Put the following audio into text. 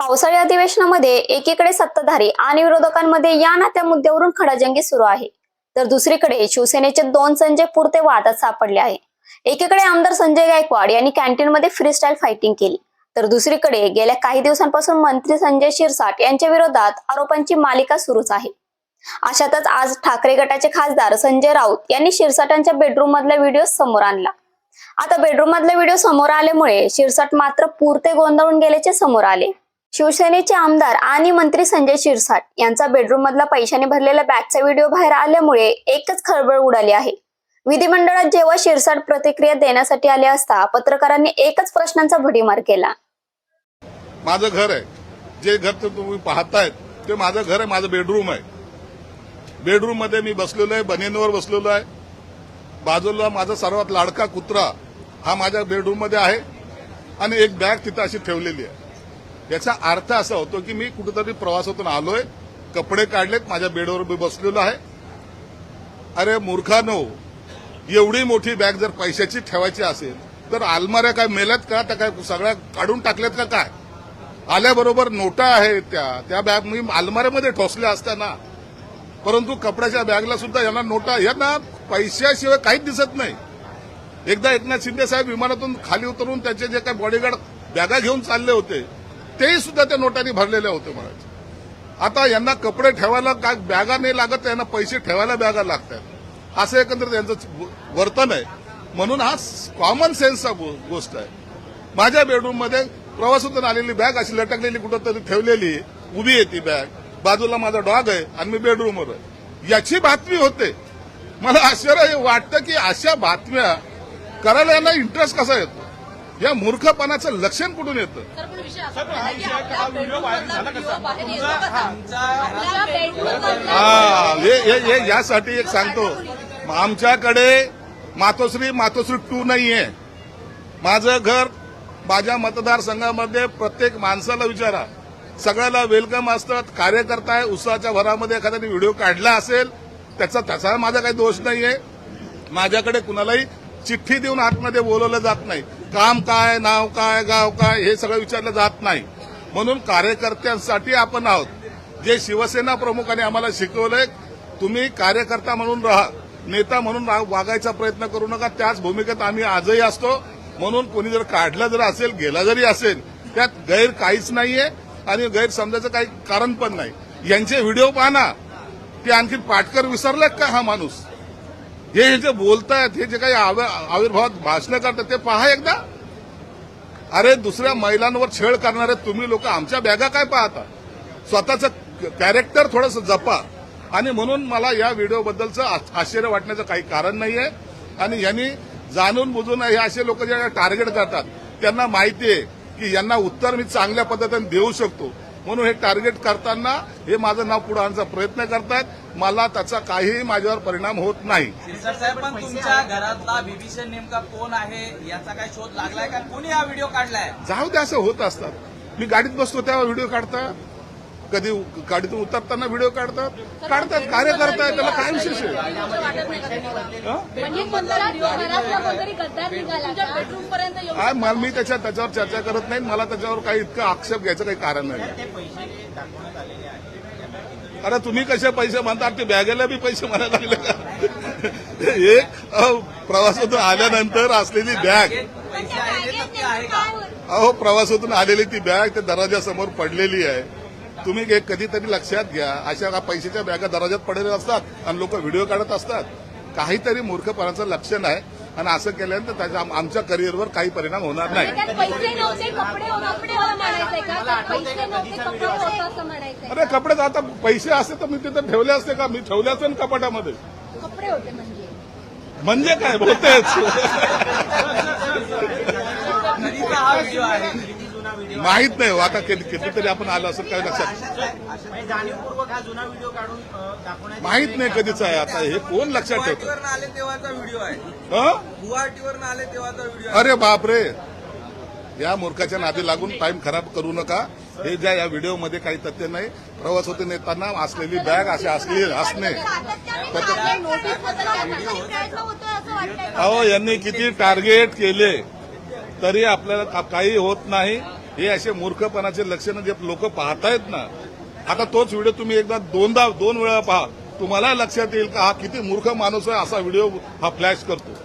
पावसाळी अधिवेशनामध्ये एकीकडे सत्ताधारी आणि विरोधकांमध्ये या ना त्या मुद्द्यावरून खडाजंगी सुरू आहे. तर दुसरीकडे शिवसेनेचे दोन संजय पुरते वादात सापडले आहे. एकीकडे आमदार संजय गायकवाड यांनी कॅन्टीनमध्ये फ्रीस्टाईल फायटिंग केली. तर दुसरीकडे गेल्या काही दिवसांपासून मंत्री संजय शिरसाट यांच्या विरोधात आरोपांची मालिका सुरूच आहे. अशातच आज ठाकरे गटाचे खासदार संजय राऊत यांनी शिरसाटांच्या बेडरूम मधला व्हिडिओ समोर आणला. आता बेडरूम मधला व्हिडिओ समोर आल्यामुळे शिरसाट मात्र पुरते गोंधळून गेल्याचे समोर आले. शिवसेनेचे आमदार आणि मंत्री संजय शिरसाट यांचा बेडरूम मधला पैशाने भरलेल्या बॅगचा व्हिडिओ बाहेर आल्यामुळे एकच खळबळ उडाली आहे. विधिमंडळात जेव्हा शिरसाट प्रतिक्रिया देण्यासाठी आले असता पत्रकारांनी एकच प्रश्नांचा भडीमार केला. माझं घर आहे. जे घर तुम्ही पाहतायत ते माझं घर आहे माझं बेडरूम आहे. बेडरूममध्ये मी बसलेलो आहे बनेनवर बसलेलो आहे. बाजूला माझा सर्वात लाडका कुत्रा हा माझ्या बेडरूममध्ये आहे आणि एक बॅग तिथं अशी ठेवलेली आहे. याचा अर्थ असा होतो की मी कुठेतरी प्रवासातून आलोय कपडे काढलेत माझ्या बेडवर मी बसलेलो आहे. अरे मूर्खानो एवढी मोठी बॅग जर पैशाची ठेवायची असेल तर आलमाऱ्या काय मेल्यात का? त्या काय सगळ्या काढून टाकल्यात का काय? आल्याबरोबर नोटा आहेत त्या. त्या बॅग मी अलमाऱ्यामध्ये ठोसल्या असताना. परंतु कपड्याच्या बॅगला सुद्धा यांना नोटा यांना पैशाशिवाय काहीच दिसत नाही. एकदा एकनाथ शिंदे साहेब विमानातून खाली उतरून त्याचे जे काही बॉडीगार्ड बॅगा घेऊन चालले होते तेही सुद्धा त्या नोटांनी भरलेले होते म्हणायचे. आता यांना कपडे ठेवायला काय बॅगा नाही लागत यांना पैसे ठेवायला बॅगा लागतात. असं एकंदर त्यांचं वर्तन आहे. म्हणून हा कॉमन सेन्सचा गो- गोष्ट आहे. माझ्या बेडरूममध्ये प्रवासातून आलेली बॅग अशी लटकलेली कुठंतरी ठेवलेली उभी आहे ती बॅग. बाजूला माझा डॉग आहे आणि मी बेडरूमवर आहे. याची बातमी होते. मला आश्चर्य वाटतं की अशा बातम्या करायला यांना इंटरेस्ट कसा येतो? या मूर्खपणाचं लक्षण कुठून येतं? हा हे हे- हे यासाठी एक सांगतो. आमच्याकडे मातोश्री मातोश्री टू नाहीये. माझं घर माझ्या मतदारसंघामध्ये प्रत्येक माणसाला विचारा. सगळ्याला वेलकम असतात. कार्यकर्ता आहे उत्साहाच्या भरामध्ये एखाद्याने व्हिडिओ काढला असेल त्याचा त्याचा माझा काही दोष नाहीये. माझ्याकडे कुणालाही चिठ्ठी देऊन आतमध्ये बोलवलं जात नाही. काम काय नाव काय गाव काय हे सगळं विचारलं जात नाही. म्हणून कार्यकर्त्यांसाठी आपण आहोत. जे शिवसेना प्रमुखांनी आम्हाला शिकवलंय तुम्ही कार्यकर्ता म्हणून राहा नेता म्हणून वागायचा प्रयत्न करू नका. त्याच भूमिकेत आम्ही आजही असतो. म्हणून कोणी जर काढला जर असेल गेला जरी असेल त्यात गैर काहीच नाहीये आणि गैर समजायचं काही कारण पण नाही. यांचे व्हिडिओ पाहना ते आणखी पाटकर विसरलेत का हा माणूस? हे हे जे बोलतायत हे जे काही आविर्भावात भाषणं करतात ते पहा एकदा. अरे दुसऱ्या महिलांवर छेड करणारे तुम्ही लोक आमच्या बॅगा काय पाहता? स्वतःचं कॅरेक्टर थोडंसं जपा. आणि म्हणून मला या व्हिडिओबद्दलचं आश्चर्य वाटण्याचं काही कारण नाहीये. आणि यांनी जाणून बुजून हे असे लोक जे टार्गेट करतात त्यांना माहिती आहे की यांना उत्तर मी चांगल्या पद्धतीने देऊ शकतो. म्हणून हे टार्गेट करताना हे माझं नाव पुढे आणण्याचा प्रयत्न करतात मला त्याचा काहीही माझ्यावर परिणाम होत नाही. सर साहेब पण तुमच्या घरातला बिभीषण नेमका कोण आहे? याचा काय शोध लागलाय का? कोणी हा व्हिडिओ काढलाय? जाऊ दे असं होत असतात. मी गाडीत बसतो तेव्हा व्हिडिओ काढतात. कधी गाडीतून उतरताना व्हिडिओ काढतात. काढतात कार्य करतायत त्याला काय विशेष आहे? म्हणजे कोणता व्हिडिओ घरातला कोणतरी गद्दार निघाला तुमच्या बेडरूम पर्यंत येऊ काय मला मी त्याच्या त्याच्यावर चर्चा करत नाही मला त्याच्यावर काही इतकं आक्षेप घ्यायचं काही कारण नाही. अरे तुम्ही कसे पैसे म्हणतात ते बॅगेला बी पैसे म्हणायला लागले का? एक अहो, प्रवासातून आल्यानंतर असलेली बॅग. अहो प्रवासातून आलेली ती बॅग त्या दराजासमोर पडलेली आहे. तुम्ही कधीतरी लक्षात घ्या. अशा पैशाच्या बॅगा दराजात पडलेल्या असतात आणि लोक व्हिडिओ काढत असतात. काहीतरी मूर्खपणाचं लक्षण आहे आणि असं केल्यानंतर त्याचा आमच्या करिअरवर काही परिणाम होणार नाही. का? पैसे नव्हते कपडे होते असं अरे कपडे तर आता पैसे असते तर मी तिथे ठेवले असते का? मी ठेवले असते ना कपाटामध्ये. कपडे होते म्हणजे. म्हणजे काय? हा व्हिडिओ आहे. माहीत नाही हो, आता किती- कितीतरी आपण आलो असं काय लक्षात? जाणीवपूर्वक हा जुना व्हिडिओ काढून अ, दाखवण्यात माहीत नाही कधीच आहे आता हे. कोण लक्षात ठेवतं? गुवाहाटीवरून आले तेव्हाचा व्हिडिओ आहे. हं? गुवाहाटीवरून आले तेव्हाचा व्हिडिओ अरे बापरे. या मूर्खाच्या नादी लागून टाइम खराब करू नका. हे ज्या या व्हिडिओमध्ये काही तथ्य नाही प्रवास होते नेताना असलेली बॅग असे असली असणे. अहो यांनी किती टार्गेट केले तरी आपल्याला काही होत नाही. हे असे मूर्खपणाचे लक्षणं जे लोक पाहतायत ना आता तोच व्हिडिओ तुम्ही एकदा दोनदा दोन वेळा पहा. तुम्हाला लक्षात येईल का हा किती मूर्ख माणूस आहे असा व्हिडिओ हा फ्लॅश करतो.